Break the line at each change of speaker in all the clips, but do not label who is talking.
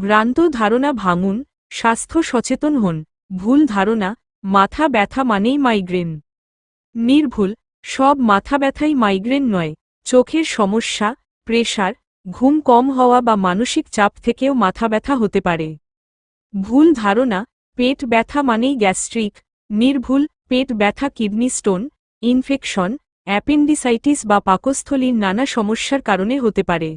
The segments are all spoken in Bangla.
ভ্রান্ত ধারণা ভাঙুন, স্বাস্থ্য সচেতন হন, ভুল ধারণা, মাথা ব্যথা মানেই মাইগ্রেন নির্ভুল, সব মাথা ব্যথাই মাইগ্রেন নয়, চোখের সমস্যা প্রেশার ঘুম কম হওয়া বা মানসিক চাপ থেকেও মাথা ব্যথা হতে পারে। ভুল ধারণা, পেট ব্যথা মানেই গ্যাস্ট্রিক নির্ভুল, পেট ব্যথা কিডনি স্টোন ইনফেকশন অ্যাপেন্ডিসাইটিস বা পাকস্থলীর নানা সমস্যার কারণে হতে পারে।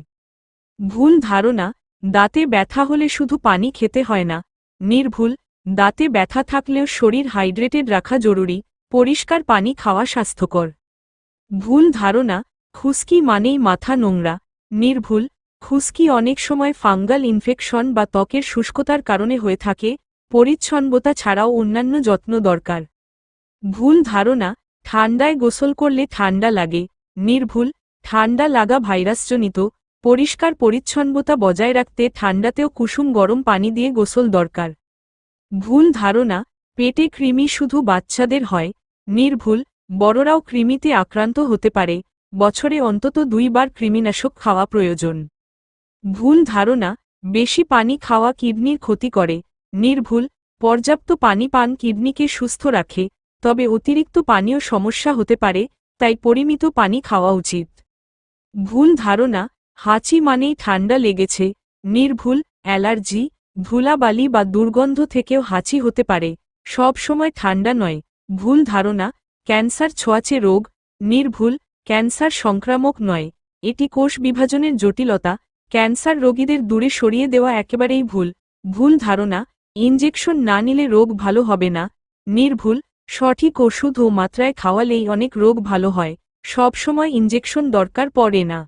ভুল ধারণা দাঁতে ব্যথা হলে শুধু পানি খেতে হয় না। নির্ভুল, দাঁতে ব্যথা থাকলেও শরীর হাইড্রেটেড রাখা জরুরি, পরিষ্কার পানি খাওয়া স্বাস্থ্যকর। ভুল ধারণা খুস্কি মানেই মাথা নোংরা। নির্ভুল খুস্কি অনেক সময় ফাঙ্গাল ইনফেকশন বা ত্বকের শুষ্কতার কারণে হয়ে থাকে, পরিচ্ছন্নতা ছাড়াও অন্যান্য যত্ন দরকার। ভুল ধারণা, ঠান্ডায় গোসল করলে ঠান্ডা লাগে। নির্ভুল, ঠান্ডা লাগা ভাইরাসজনিত পরিষ্কার পরিচ্ছন্নতা বজায় রাখতে ঠান্ডাতেও কুসুম গরম পানি দিয়ে গোসল দরকার। ভুল ধারণা, পেটে কৃমি শুধু বাচ্চাদের হয়, নির্ভুল, বড়রাও কৃমিতে আক্রান্ত হতে পারে, বছরে অন্তত দুইবার কৃমিনাশক খাওয়া প্রয়োজন। ভুল ধারণা, বেশি পানি খাওয়া কিডনির ক্ষতি করে, নির্ভুল, পর্যাপ্ত পানি পান কিডনিকে সুস্থ রাখে, তবে অতিরিক্ত পানীয় সমস্যা হতে পারে, তাই পরিমিত পানি খাওয়া উচিত। ভুল ধারণা হাঁচি মানেই ঠান্ডা লেগেছে, নির্ভুল, অ্যালার্জি, ধুলাবালি বা দুর্গন্ধ থেকেও হাঁচি হতে পারে, সব সময় ঠান্ডা নয়, ভুল ধারণা, ক্যান্সার ছোঁয়াচে রোগ, নির্ভুল, ক্যান্সার সংক্রামক নয়, এটি কোষ বিভাজনের জটিলতা, ক্যান্সার রোগীদের দূরে সরিয়ে দেওয়া একেবারেই ভুল ভুল ধারণা, ইনজেকশন না নিলে রোগ ভালো হবে না, নির্ভুল, সঠিক ওষুধ ও মাত্রায় খাওয়ালেই অনেক রোগ ভালো হয়, সব সময় ইনজেকশন দরকার পড়ে না।